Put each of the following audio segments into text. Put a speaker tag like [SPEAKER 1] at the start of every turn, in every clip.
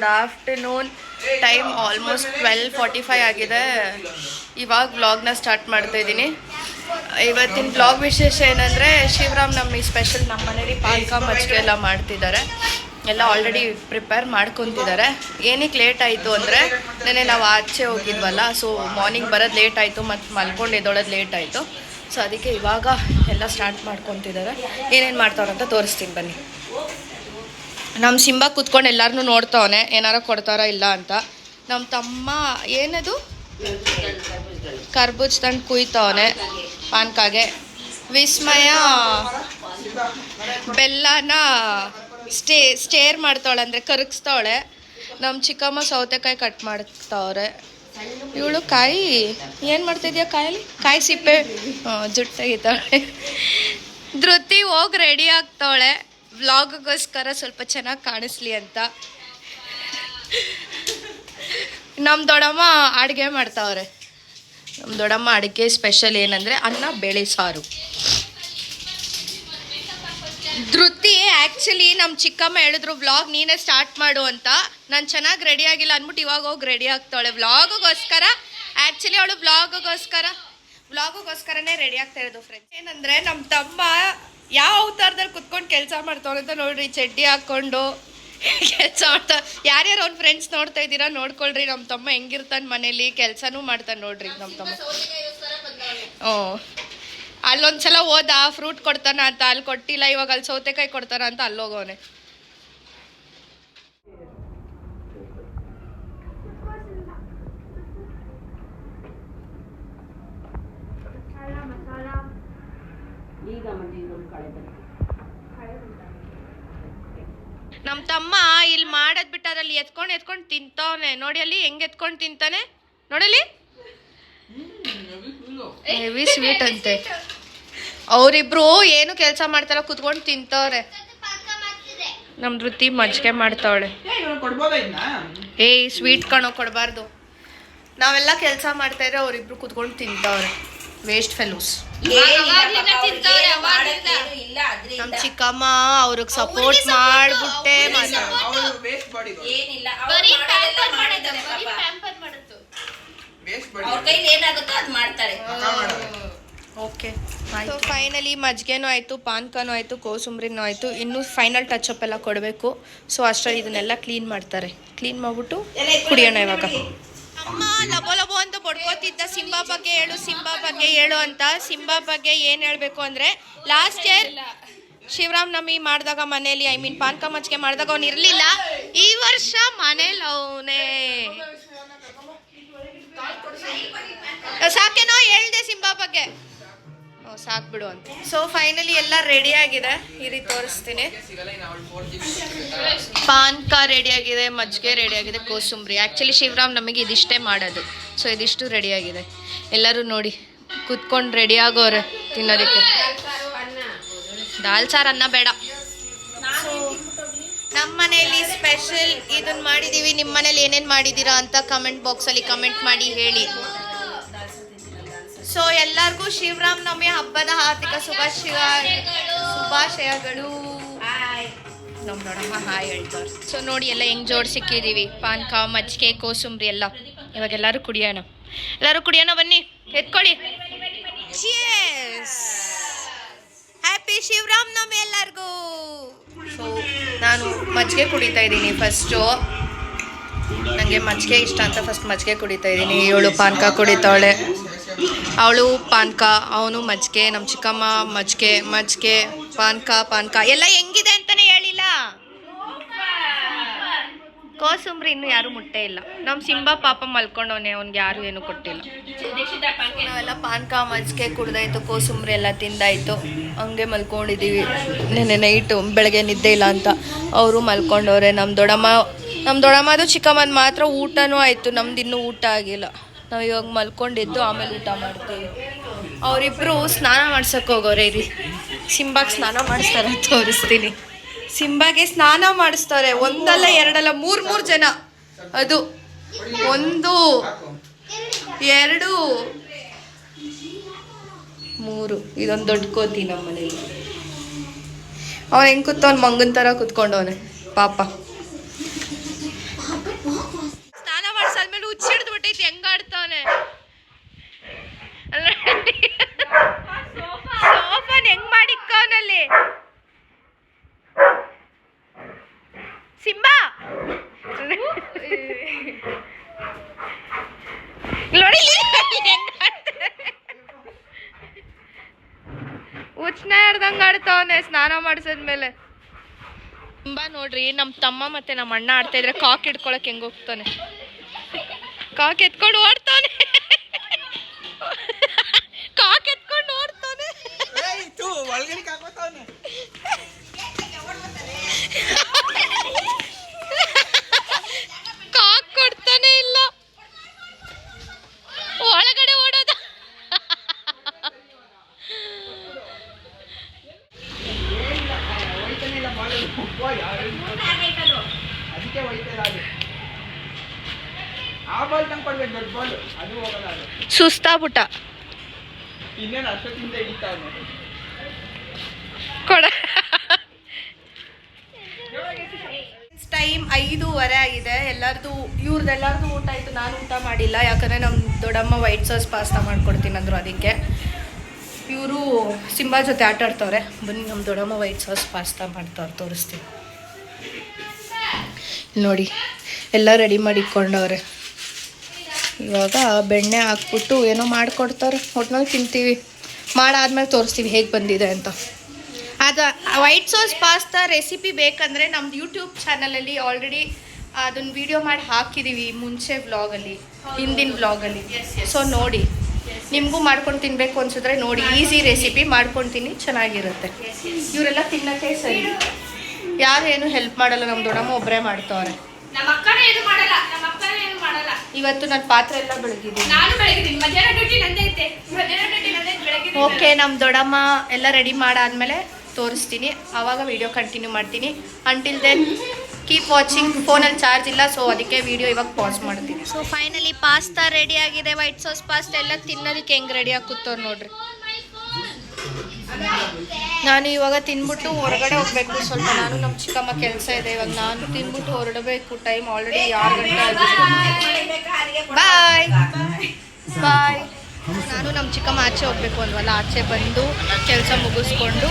[SPEAKER 1] Good afternoon time almost twelve forty five ಆಗಿದೆ. ಇವಾಗ ಬ್ಲಾಗ್ನ start ಮಾಡ್ತಾ ಇದ್ದೀನಿ. ಇವತ್ತಿನ ಬ್ಲಾಗ್ ವಿಶೇಷ ಏನಂದರೆ, ಶಿವರಾಮ್ ನಮ್ಮಿ ಸ್ಪೆಷಲ್ ನಮ್ಮ ಮನೇಲಿ ಪಾಲ್ಕ ಮಜ್ಜಿಗೆ ಎಲ್ಲ ಮಾಡ್ತಿದ್ದಾರೆ. ಎಲ್ಲ ಆಲ್ರೆಡಿ ಪ್ರಿಪೇರ್ ಮಾಡ್ಕೊತಿದ್ದಾರೆ. ಏನಕ್ಕೆ ಲೇಟ್ ಆಯಿತು ಅಂದರೆ ನೆನೆ ನಾವು ಆಚೆ ಹೋಗಿದ್ವಲ್ಲ ಸೊ ಮಾರ್ನಿಂಗ್ ಬರೋದು ಲೇಟ್ ಆಯಿತು, ಮತ್ತು ಮಲ್ಕೊಂಡು ಎದ್ದೊಳೋದು ಲೇಟ್ ಆಯಿತು. ಸೊ ಅದಕ್ಕೆ ಇವಾಗ ಎಲ್ಲ ಸ್ಟಾರ್ಟ್ ಮಾಡ್ಕೊತಿದ್ದಾರೆ. ಏನೇನು ಮಾಡ್ತಾರೆ ಅಂತ ತೋರಿಸ್ತೀನಿ ಬನ್ನಿ. ನಮ್ಮ ಸಿಂಬ ಕೂತ್ಕೊಂಡು ಎಲ್ಲರನ್ನೂ ನೋಡ್ತಾವನೆ, ಏನಾರ ಕೊಡ್ತಾರ ಇಲ್ಲ ಅಂತ. ನಮ್ಮ ತಮ್ಮ, ಏನದು? ಕರ್ಬೂಜ್ ತಂದು ಕುಯ್ತಾವನೆ, ಪಾನ್ಕಾಗೆ. ವಿಸ್ಮಯ. ಬೆಲ್ಲನ ಸ್ಟೇ, ಸ್ಟೇರ್ ಮಾಡ್ತಾವಳೆ, ಅಂದರೆ ಕರಗಿಸ್ತಾವಳೆ. ನಮ್ಮ ಚಿಕ್ಕಮ್ಮ ಸೌತೆಕಾಯಿ ಕಟ್ ಮಾಡ್ತಾವ್ರೆ. ಇವಳು ಕಾಯಿ, ಏನು ಮಾಡ್ತಿದ್ಯಾ ಕಾಯಲ್ಲಿ? ಕಾಯಿ ಸಿಪ್ಪೆ. ಜುಟ್ಟು ತೆಗಿತಾಳೆ ಧೃತಿ ಹೋಗಿ ರೆಡಿ ಆಗ್ತಾವಳೆ. ವ್ಲಾಗ್ಗೋಸ್ಕರ ಸ್ವಲ್ಪ ಚೆನ್ನಾಗಿ ಕಾಣಿಸ್ಲಿ ಅಂತ. ನಮ್ಮ ದೊಡ್ಡಮ್ಮ ಅಡುಗೆ ಮಾಡ್ತಾವ್ರೆ. ನಮ್ಮ ದೊಡ್ಡಮ್ಮ ಅಡುಗೆ ಸ್ಪೆಷಲ್ ಏನಂದರೆ ಅನ್ನ ಬೇಳೆ ಸಾರು. ಧೃತಿ ಆ್ಯಕ್ಚುಲಿ ನಮ್ಮ ಚಿಕ್ಕಮ್ಮ ಹೇಳಿದ್ರು ವ್ಲಾಗ್ ನೀನೇ ಸ್ಟಾರ್ಟ್ ಮಾಡು ಅಂತ. ನಾನು ಚೆನ್ನಾಗಿ ರೆಡಿ ಆಗಿಲ್ಲ ಅಂದ್ಬಿಟ್ಟು ಇವಾಗ ಹೋಗಿ ರೆಡಿ ಆಗ್ತಾಳೆ ವ್ಲಾಗಿಗೋಸ್ಕರ ಆ್ಯಕ್ಚುಲಿ ಅವಳು ವ್ಲಾಗಿಗೋಸ್ಕರ ವ್ಲಾಗಿಗೋಸ್ಕರನೇ ರೆಡಿ ಆಗ್ತಾ ಇರೋದು ಫ್ರೆಂಡ್ಸ್ ಏನಂದರೆ ನಮ್ಮ ತಮ್ಮ ಯಾವ ಅವತಾರದಲ್ಲಿ ಕುತ್ಕೊಂಡು ಕೆಲಸ ಮಾಡ್ತಾವ್ರೆ ಅಂತ ನೋಡ್ರಿ ಚಡ್ಡಿ ಹಾಕ್ಕೊಂಡು ಕೆಲಸ ಮಾಡ್ತಾ ಯಾರ್ಯಾರು ಅವ್ನ ಫ್ರೆಂಡ್ಸ್ ನೋಡ್ತಾ ಇದ್ದೀರಾ ನೋಡ್ಕೊಳ್ರಿ ನಮ್ಮ ತಮ್ಮ ಹೆಂಗಿರ್ತಾನೆ ಮನೇಲಿ ಕೆಲಸನೂ ಮಾಡ್ತಾನೆ ನೋಡ್ರಿ ನಮ್ಮ ತಮ್ಮ. ಹ್ಞೂ ಅಲ್ಲೊಂದ್ಸಲ ಹೋದ ಫ್ರೂಟ್ ಕೊಡ್ತಾನ ಅಂತ ಅಲ್ಲಿ ಕೊಟ್ಟಿಲ್ಲ ಇವಾಗ ಅಲ್ಲಿ ಸೌತೆಕಾಯಿ ಕೊಡ್ತಾನ ಅಂತ ಅಲ್ಲಿ ನಮ್ಮ ತಮ್ಮ ಇಲ್ಲಿ ಮಾಡದ್ ಬಿಟ್ಟು ಅದ್ರಲ್ಲಿ ಎತ್ಕೊಂಡು ಎತ್ಕೊಂಡು ತಿಂತಾವನೆ ನೋಡಿ ಅಲ್ಲಿ ಹೆಂಗ್ ಎತ್ಕೊಂಡು ತಿಂತಾನೆ? ನೋಡಲಿ ಹೆವಿ ಸ್ವೀಟ್ ಅಂತೆ. ಅವರಿಬ್ರು ಏನು ಕೆಲಸ ಮಾಡ್ತಾರ ಕುತ್ಕೊಂಡು ತಿಂತಾವ್ರೆ. ನಮ್ ಧೃತಿ ಮಜ್ಜಿಗೆ ಮಾಡ್ತಾವಳೆ. ಏಯ್ ಸ್ವೀಟ್ ಕಣೋ, ಕೊಡಬಾರ್ದು. ನಾವೆಲ್ಲ ಕೆಲಸ ಮಾಡ್ತಾ ಇದ್ರೆ ಅವರಿಬ್ರು ಕುತ್ಕೊಂಡು ತಿಂತವ್ರೆ. ವೇಸ್ಟ್ ಫೆಲೋಸ್ ನಮ್ ಚಿಕ್ಕಮ್ಮ ಅವ್ರಿಗೆ ಸಪೋರ್ಟ್ ಮಾಡ್ಬಿಟ್ಟೆ ಓಕೆ ಸೊ ಫೈನಲಿ ಮಜ್ಜಿಗೆನೂ ಆಯಿತು ಪಾನ್ಕನೂ ಆಯಿತು ಕೋಸುಂಬ್ರಿನೂ ಆಯಿತು. ಇನ್ನೂ ಫೈನಲ್ ಟಚ್ ಅಪ್ ಎಲ್ಲ ಕೊಡಬೇಕು. ಸೊ ಅಷ್ಟರಲ್ಲಿ ಇದನ್ನೆಲ್ಲ ಕ್ಲೀನ್ ಮಾಡ್ತಾರೆ. ಕ್ಲೀನ್ ಮಾಡ್ಬಿಟ್ಟು ಕುಡಿಯೋಣ ಇವಾಗ. ಅಮ್ಮ ಲಬೋ ಲಬೋ ಅಂತ ಬಡ್ಕೋತಿದ್ದ ಸಿಂಬಾ ಬಗ್ಗೆ ಹೇಳು ಸಿಂಬಾ ಬಗ್ಗೆ ಹೇಳು ಅಂತ. ಸಿಂಬಾ ಬಗ್ಗೆ ಏನು ಹೇಳಬೇಕು ಅಂದರೆ ಲಾಸ್ಟ್ ಇಯರ್ ಶಿವರಾಮ್ ನಮಿ ಮಾಡಿದಾಗ ಮನೇಲಿ ಐ ಮೀನ್ ಪಾನ್ಕ ಮಜ್ಜಿಗೆ ಮಾಡಿದಾಗ ಅವ್ನು ಇರ್ಲಿಲ್ಲ. ಈ ವರ್ಷ ಮನೇಲಿ ಅವನೇ. ಸಾಕೇನೋ ಹೇಳ್ದೆ ಸಿಂಬಾ ಬಗ್ಗೆ ಓ, ಸಾಕ್ ಬಿಡು ಅಂತ. ಸೊ ಫೈನಲಿ ಎಲ್ಲ ರೆಡಿ ಆಗಿದೆ. ಈ ರೀತಿ ತೋರಿಸ್ತೀನಿ. ಪಾನ್ಕ ರೆಡಿ ಆಗಿದೆ ಮಜ್ಜಿಗೆ ರೆಡಿ ಆಗಿದೆ ಕೋಸುಂಬ್ರಿ. ಆ್ಯಕ್ಚುಲಿ ಶಿವರಾಮ್ ನಮಗೆ ಇದಿಷ್ಟೇ ಮಾಡೋದು. ಸೊ ಇದಿಷ್ಟು ರೆಡಿ ಆಗಿದೆ. ಎಲ್ಲರೂ ನೋಡಿ ಕುತ್ಕೊಂಡು ರೆಡಿ ಆಗೋರೆ ತಿನ್ನೋದಕ್ಕೆ. ದಾಲ್ ಸಾರು ಅನ್ನ ಬೇಡ. ನಮ್ಮ ಮನೆಯಲ್ಲಿ ಸ್ಪೆಷಲ್ ಇದನ್ನ ಮಾಡಿದ್ದೀವಿ ನಿಮ್ಮ ಮನೇಲಿ ಏನೇನು ಮಾಡಿದ್ದೀರಾ ಅಂತ ಕಮೆಂಟ್ ಬಾಕ್ಸಲ್ಲಿ ಕಮೆಂಟ್ ಮಾಡಿ ಹೇಳಿ. ಸೊ ಎಲ್ಲರಿಗೂ ಶಿವರಾಮ್ ನವಮಿ ಹಬ್ಬದ ಹಾರ್ದಿಕ ಶುಭಾಶಯ ಶುಭಾಶಯಗಳು. ನಮ್ ನೋಡಮ್ಮ ಹಾಯ್ ಹೇಳ್ತಾರೆ ಸೊ ನೋಡಿ ಎಲ್ಲ ಹೆಂಗ್ ಜೋಡ್ ಸಿಕ್ಕಿದೀವಿ ಪಾನ್ಕ ಮಜ್ಜಿಗೆ ಕೋಸುಂಬ್ರಿ ಎಲ್ಲ. ಇವಾಗ ಎಲ್ಲರೂ ಕುಡಿಯೋಣ. ಎಲ್ಲರೂ ಕುಡಿಯೋಣ ಬನ್ನಿ. ಎತ್ಕೊಳ್ಳಿ. ಹ್ಯಾಪಿ ಶಿವರಾಮ್ ನವಮಿ ಎಲ್ಲರಿಗೂ. ಸೊ ನಾನು ಮಜ್ಜಿಗೆ ಕುಡಿತಾ ಇದ್ದೀನಿ ಫಸ್ಟು ನನಗೆ ಮಜ್ಜಿಗೆ ಇಷ್ಟ ಅಂತ ಫಸ್ಟ್ ಮಜ್ಜಿಗೆ ಕುಡಿತಾ ಇದ್ದೀನಿ. ಇವಳು ಪಾನಕ ಕುಡಿತಾಳೆ. ಅವಳು ಪಾನಕ ಅವನು ಮಜ್ಜಿಗೆ ನಮ್ಮ ಚಿಕ್ಕಮ್ಮ ಮಜ್ಜಿಗೆ ಮಜ್ಜಿಗೆ ಪಾನಕ ಪಾನಕ. ಎಲ್ಲ ಹೆಂಗಿದೆ ಅಂತಲೇ ಹೇಳಿಲ್ಲ. ಕೋಸುಂಬ್ರಿ ಇನ್ನೂ ಯಾರು ಮುಟ್ಟೇ ಇಲ್ಲ. ನಮ್ಮ ಸಿಂಬ ಪಾಪ ಮಲ್ಕೊಂಡವನೇ ಅವ್ನಿಗೆ ಯಾರು ಏನು ಕೊಟ್ಟಿಲ್ಲ. ನಾವೆಲ್ಲ ಪಾನಕ ಮಜ್ಜಿಗೆ ಕುಡ್ದಾಯ್ತು ಕೋಸುಂಬ್ರಿ ಎಲ್ಲ ತಿಂದಾಯ್ತು. ಹಂಗೆ ಮಲ್ಕೊಂಡಿದ್ದೀವಿ ನೆನೆ ನೈಟು ಬೆಳಗ್ಗೆ ನಿದ್ದೆ ಇಲ್ಲ ಅಂತ. ಅವರು ಮಲ್ಕೊಂಡವ್ರೆ ನಮ್ಮ ದೊಡ್ಡಮ್ಮ ನಮ್ಮ ದೊಡ್ಡಮ್ಮದು ಚಿಕ್ಕಮ್ಮನ ಮಾತ್ರ ಊಟನೂ ಆಯಿತು. ನಮ್ದು ಇನ್ನೂ ಊಟ ಆಗಿಲ್ಲ. ನಾವು ಇವಾಗ ಮಲ್ಕೊಂಡಿದ್ದು ಆಮೇಲೆ ಊಟ ಮಾಡ್ತೀವಿ. ಅವರಿಬ್ಬರು ಸ್ನಾನ ಮಾಡ್ಸಕ್ಕೆ ಹೋಗೋರೆ ರೀ ಸಿಂಬಾಗೆ ಸ್ನಾನ ಮಾಡಿಸ್ತಾರೆ ತೋರಿಸ್ತೀನಿ. ಸಿಂಬಾಗೆ ಸ್ನಾನ ಮಾಡಿಸ್ತಾರೆ. ಒಂದಲ್ಲ ಎರಡಲ್ಲ ಮೂರು ಮೂರು ಜನ. ಅದು ಒಂದು, ಎರಡು, ಮೂರು. ಇದೊಂದು ದೊಡ್ಡ ಕೋತಿ ನಮ್ಮ ಮನೇಲಿ ಅವ್ನು ಹೆಂಗೆ ಕೂತವನು ಮಂಗನ ಥರ ಕೂತ್ಕೊಂಡವನೆ. ಪಾಪ. ಹೆಂಗಾಡ್ತಾವನೆ? ಸೋಫಾನ್ ಹೆಂಗ್ ಮಾಡಿಕ್ಕವನಲ್ಲಿ? ಸಿಂಬಾ? ನೋಡಿ ಉಚ್ನ ಹಿಡ್ದಂಗೆ ಆಡ್ತಾವನೆ, ಸ್ನಾನ ಮಾಡಿಸಿದ್ಮೇಲೆ. ತುಂಬಾ ನೋಡ್ರಿ ನಮ್ಮ ತಮ್ಮ ಮತ್ತೆ ನಮ್ಮ ಅಣ್ಣ ಆಡ್ತಾ ಇದ್ರೆ ಕಾಕ್ ಹಿಡ್ಕೊಳಕ್ ಹೆಂಗ್ ಹೋಗ್ತಾನೆ ಕಾಕ್ ಎತ್ಕೊಂಡು ಓಡ್ತಾನೆ. ಕಾಕ್ ಎತ್ಕೊಂಡು ಓಡ್ತಾನೆ ಕಾಕ್ ಕೊಡ್ತಾನೆ ಇಲ್ಲ. ಒಳಗಡೆ ಓಡೋದ.
[SPEAKER 2] ಅದಕ್ಕೆ ಆ ಬಾಲ್ ತಂಗ್ ಕೊಡ್ಬೇಕು ದೊಡ್ಡ ಬಾಲ್. ಅದು ಹೋಗಲ್ಲ ಅದು.
[SPEAKER 1] ಸುಸ್ತಾಗ್ಬಿಟ್ಟ
[SPEAKER 2] ಇನ್ನೇನು ಅಷ್ಟೊತ್ತಿಂದ ಹಿಡಿತಾವನೆ
[SPEAKER 1] ಕೊಡ. ಟೈಮ್ ಐದೂವರೆ ಆಗಿದೆ. ಎಲ್ಲರದು ಇವ್ರದ್ದೆಲ್ಲರದು ಊಟ ಆಯಿತು. ನಾನು ಊಟ ಮಾಡಿಲ್ಲ. ಯಾಕಂದರೆ ನಮ್ಮ ದೊಡ್ಡಮ್ಮ ವೈಟ್ ಸಾಸ್ ಪಾಸ್ತಾ ಮಾಡ್ಕೊಡ್ತೀನಿ ಅಂದರು ಅದಕ್ಕೆ. ಇವರು ಸಿಂಬಾ ಜೊತೆ ಆಟ ಆಡ್ತವ್ರೆ. ಬನ್ನಿ ನಮ್ಮ ದೊಡ್ಡಮ್ಮ ವೈಟ್ ಸಾಸ್ ಪಾಸ್ತಾ ಮಾಡ್ತವ್ರೆ ತೋರಿಸ್ತೀನಿ. ಇಲ್ಲಿ ನೋಡಿ ಎಲ್ಲ ರೆಡಿ ಮಾಡಿ ಇಟ್ಕೊಂಡವ್ರೆ ಇವಾಗ ಬೆಣ್ಣೆ ಹಾಕ್ಬಿಟ್ಟು ಏನೋ ಮಾಡಿಕೊಡ್ತಾರೆ. ಒಟ್ನಲ್ಲಿ ತಿಂತೀವಿ. ಮಾಡಾದ್ಮೇಲೆ ತೋರಿಸ್ತೀವಿ ಹೇಗೆ ಬಂದಿದೆ ಅಂತ. ಅದು ವೈಟ್ ಸಾಸ್ ಪಾಸ್ತಾ ರೆಸಿಪಿ ಬೇಕಂದರೆ ನಮ್ದು ಯೂಟ್ಯೂಬ್ ಚಾನಲಲ್ಲಿ ಆಲ್ರೆಡಿ ಅದನ್ನು ವಿಡಿಯೋ ಮಾಡಿ ಹಾಕಿದ್ದೀವಿ ಮುಂಚೆ ವ್ಲಾಗಲ್ಲಿ ಹಿಂದಿನ ವ್ಲಾಗಲ್ಲಿ ಸೊ ನೋಡಿ. ನಿಮಗೂ ಮಾಡ್ಕೊಂಡು ತಿನ್ನಬೇಕು ಅನ್ಸಿದ್ರೆ ನೋಡಿ ಈಸಿ ರೆಸಿಪಿ ಮಾಡ್ಕೊಂಡು ತಿನ್ನಿ ಚೆನ್ನಾಗಿರುತ್ತೆ. ಇವರೆಲ್ಲ ತಿನ್ನೋಕ್ಕೆ ಸರಿ. ಯಾರು ಏನು ಹೆಲ್ಪ್ ಮಾಡಲ್ಲ ನಮ್ಮ ದೊಡ್ಡಮ್ಮ ಒಬ್ಬರೇ ಮಾಡ್ತವ್ರೆ.
[SPEAKER 3] ನಮ್ಮ ಅಕ್ಕನೇ ಏನು ಮಾಡಲ್ಲ ನಮ್ಮ ಅಕ್ಕನೇ ಏನು ಮಾಡಲ್ಲ.
[SPEAKER 1] ಇವತ್ತು ನನ್ನ ಪಾತ್ರೆ ಎಲ್ಲ ಬೆಳಗಿದ್ದೀನಿ.
[SPEAKER 3] ನಾನು ಬೆಳಗಿದ್ದೀನಿ. ಮಧ್ಯಾಹ್ನ ಡ್ಯೂಟಿ ನಂದೇ ಐತೆ. ಮಧ್ಯಾಹ್ನ ಡ್ಯೂಟಿ ನಂದೇ ಬೆಳಗ್ಗೆ
[SPEAKER 1] ಓಕೆ ನಮ್ಮ ದೊಡ್ಡಮ್ಮ ಎಲ್ಲ ರೆಡಿ ಮಾಡಾದ್ಮೇಲೆ ತೋರಿಸ್ತೀನಿ. ಆವಾಗ ವಿಡಿಯೋ ಕಂಟಿನ್ಯೂ ಮಾಡ್ತೀನಿ. ಅಂಟಿಲ್ ದೆನ್ ಕೀಪ್ ವಾಚಿಂಗ್ ಫೋನಲ್ಲಿ ಚಾರ್ಜ್ ಇಲ್ಲ ಸೊ ಅದಕ್ಕೆ ವಿಡಿಯೋ ಇವಾಗ ಪಾಸ್ ಮಾಡ್ತೀನಿ ಸೊ ಫೈನಲಿ ಪಾಸ್ತಾ ರೆಡಿ ಆಗಿದೆ. ವೈಟ್ ಸಾಸ್ ಪಾಸ್ತಾ ಎಲ್ಲ ತಿನ್ನೋದಕ್ಕೆ ಹೆಂಗೆ ರೆಡಿ ಆಗಿ ಕೂತವ್ರು ನೋಡ್ರಿ. ನಾನು ಇವಾಗ ತಿನ್ಬಿಟ್ಟು ಹೊರಗಡೆ ಹೋಗ್ಬೇಕು. ಸ್ವಲ್ಪ ನಾನು ನಮ್ಮ ಚಿಕ್ಕಮ್ಮ ಕೆಲಸ ಇದೆ. ಇವಾಗ ನಾನು ತಿನ್ಬಿಟ್ಟು ಹೊರಡಬೇಕು. ಟೈಮ್ ಆಲ್ರೆಡಿ ಆರು ಗಂಟೆ ಆಗಿದೆ. ಬಾಯ್ ಬಾಯ್ ನಾನು ನಮ್ಮ ಚಿಕ್ಕಮ್ಮ ಆಚೆ ಹೋಗ್ಬೇಕು ಅಂದ್ವಲ್ಲ, ಆಚೆ ಬಂದು ಕೆಲಸ ಮುಗಿಸ್ಕೊಂಡು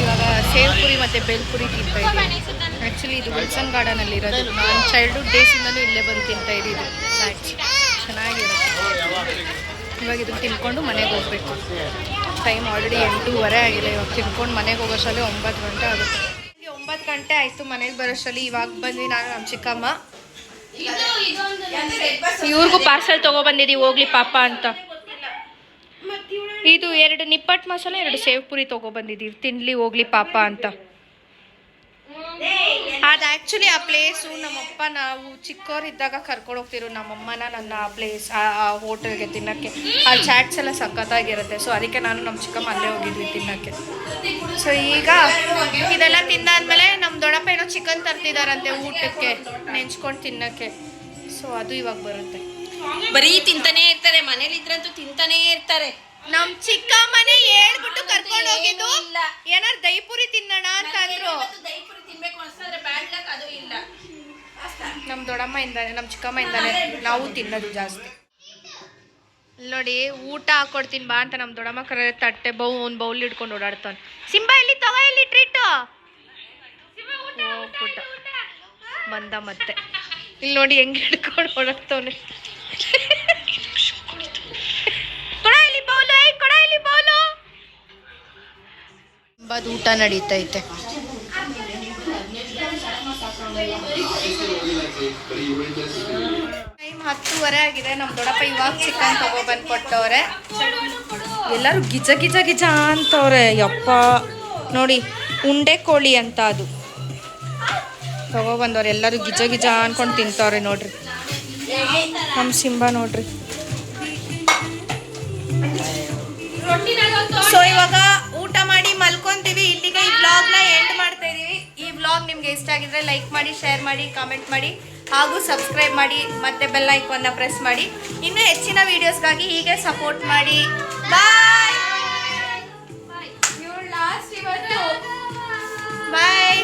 [SPEAKER 1] ಇವಾಗ ಸೇವ್ ಪುರಿ ಮತ್ತು ಬೇಲ್ಪುರಿ ತಿಂತಾ ಇದ್ದೀನಿ ಆ್ಯಕ್ಚುಲಿ ಇದು ವಿಲ್ಸನ್ ಗಾರ್ಡನಲ್ಲಿ ಇರೋದು. ನಾನು ಚೈಲ್ಡ್ಹುಡ್ ಡೇಸಿಂದನೂ ಇಲ್ಲೇ ಬಂದು ತಿಂತಾ ಇದ್ದೀನಿ. ಚೆನ್ನಾಗಿರುತ್ತೆ. ಇವಾಗ ಇದನ್ನು ತಿನ್ಕೊಂಡು ಮನೆಗೆ ಹೋಗ್ಬೇಕು. ಟೈಮ್ ಆಲ್ರೆಡಿ ಎಂಟೂವರೆ ಆಗಿದೆ. ಇವಾಗ ತಿನ್ಕೊಂಡು ಮನೆಗೆ ಹೋಗೋಷ್ಟರಲ್ಲಿ ಒಂಬತ್ತು ಗಂಟೆ ಆಗುತ್ತೆ. ಒಂಬತ್ತು ಗಂಟೆ ಆಯಿತು ಮನೆಗೆ ಬರೋಷ್ಟರಲ್ಲಿ ಇವಾಗ ಬಂದ್ವಿ ನಾನು, ನಮ್ಮ ಚಿಕ್ಕಮ್ಮ. ಇವ್ರಿಗೂ ಪಾರ್ಸೆಲ್ ತೊಗೊಬಂದಿದ್ದೀವಿ ಹೋಗ್ಲಿ ಪಾಪ ಅಂತ. ಇದು ಎರಡು ನಿಪ್ಪಟ್ಟು ಮಸಾಲೆ, ಎರಡು ಸೇವ್ ಪುರಿ ತೊಗೊಬಂದಿದ್ದೀವಿ ತಿನ್ಲಿ, ಹೋಗ್ಲಿ ಪಾಪ ಅಂತ. ಅದು ಆ್ಯಕ್ಚುಲಿ ಆ ಪ್ಲೇಸು ನಮ್ಮಪ್ಪ ನಾವು ಚಿಕ್ಕವರಿದ್ದಾಗ ಕರ್ಕೊಂಡು ಹೋಗ್ತಿರು ನಮ್ಮಮ್ಮನ ನನ್ನ ಆ ಪ್ಲೇಸ್ ಆ ಹೋಟೆಲ್ಗೆ ತಿನ್ನೋಕ್ಕೆ. ಆ ಚಾಟ್ಸ್ ಎಲ್ಲ ಸಖತ್ತಾಗಿರುತ್ತೆ. ಸೊ ಅದಕ್ಕೆ ನಾನು ನಮ್ಮ ಚಿಕ್ಕಮ್ಮ ಅಲ್ಲೇ ಹೋಗಿದ್ವಿ ತಿನ್ನೋಕ್ಕೆ. ಸೊ ಈಗ ಇದೆಲ್ಲ ತಿಂದಾದ್ಮೇಲೆ ನಮ್ಮ ದೊಡ್ಡಪ್ಪ ಏನೋ ಚಿಕನ್ ತರ್ತಿದಾರಂತೆ ಊಟಕ್ಕೆ ನೆಂಚ್ಕೊಂಡು ತಿನ್ನೋಕ್ಕೆ. ಸೊ ಅದು ಇವಾಗ ಬರುತ್ತೆ.
[SPEAKER 3] ಬರೀ ತಿಂತಾನೆ ಇರ್ತಾರೆ. ಮನೇಲಿ ಇದ್ರಂತೂ ತಿಂತಾನೆ ಇರ್ತಾರೆ.
[SPEAKER 1] ನಮ್ ಚಿಕ್ಕಮ್ಮನೆ ಹೇಳ್ಬಿಟ್ಟು ಕರ್ಕೊಂಡು ಹೋಗಿದ್ದು. ಏನಾರು ದೈಪುರಿ ತಿನ್ನೋಣ ಅಂತ
[SPEAKER 3] ದೈಪುರಿ ಅನ್ಸಿದ್ರೆ ಬ್ಯಾಡ್ ಲಕ್ ಅದು ಇಲ್ಲ.
[SPEAKER 1] ನಮ್ ದೊಡ್ಡಮ್ಮ ಇಂದಾನೆ ನಮ್ ಚಿಕ್ಕಮ್ಮ ಇಂದಾನೆ ನಾವು ತಿನ್ನೋದು ಜಾಸ್ತಿ. ಇಲ್ಲ್ ನೋಡಿ ಊಟ ಹಾಕೊಡ್ತೀನಿ ಬಾ ಅಂತ ನಮ್ ದೊಡ್ಡಮ್ಮ ಕರೆ ತಟ್ಟೆ ಬೌ ಒಂದು ಬೌಲ್ ಇಟ್ಕೊಂಡು ಓಡಾಡ್ತಾನೆ. ಸಿಂಬ ಇಲ್ಲಿ ತಗೋ ಇಲ್ಲಿ ಟ್ರೀಟ್ ಊಟ ಬಂದ ಮತ್ತೆ. ಇಲ್ಲಿ ನೋಡಿ ಹೆಂಗೆ ಹಿಡ್ಕೊಂಡು ಓಡಾಡ್ತವನೆ. ಬೌಲು ಊಟ ನಡೀತೈತೆ. ಟೈಮ್ ಹತ್ತುವರೆ ಆಗಿದೆ. ನಮ್ಮ ದೊಡ್ಡಪ್ಪ ಇವಾಗ ಚಿಕನ್ ತಗೊಬಂದು ಕೊಟ್ಟವ್ರೆ ಎಲ್ಲರೂ ಗಿಜ ಗಿಜ ಗಿಜ ಅಂತವ್ರೆ. ಯಪ್ಪ. ನೋಡಿ, ಉಂಡೆ ಕೋಳಿ ಅಂತ ಅದು. ತಗೊಬಂದವ್ರೆ ಎಲ್ಲರೂ ಗಿಜ ಗಿಜ ಅನ್ಕೊಂಡು ತಿಂತವ್ರೆ ನೋಡ್ರಿ. ನಮ್ಮ ಸಿಂಬ ನೋಡ್ರಿ. ಸೊ ಇವಾಗ ಊಟ ಮಾಡಿ ಮಲ್ಕೊಂತೀವಿ. ಇಲ್ಲಿಗೆ ಈ ವ್ಲಾಗ್ನ ಎಂಡ್ ಮಾಡ್ತಾ ಇದೀವಿ. ಈ ಬ್ಲಾಗ್ ನಿಮ್ಗೆ ಇಷ್ಟ ಆಗಿದ್ರೆ ಲೈಕ್ ಮಾಡಿ ಶೇರ್ ಮಾಡಿ ಕಾಮೆಂಟ್ ಮಾಡಿ. ಹಾಗೂ ಸಬ್ಸ್ಕ್ರೈಬ್ ಮಾಡಿ ಮತ್ತೆ ಬೆಲ್ ಐಕಾನ್ನ ಪ್ರೆಸ್ ಮಾಡಿ. ಇನ್ನೂ ಹೆಚ್ಚಿನ ವೀಡಿಯೋಸ್ಗಾಗಿ ಹೀಗೆ ಸಪೋರ್ಟ್ ಮಾಡಿ. ಬಾಯ್ ಬಾಯ್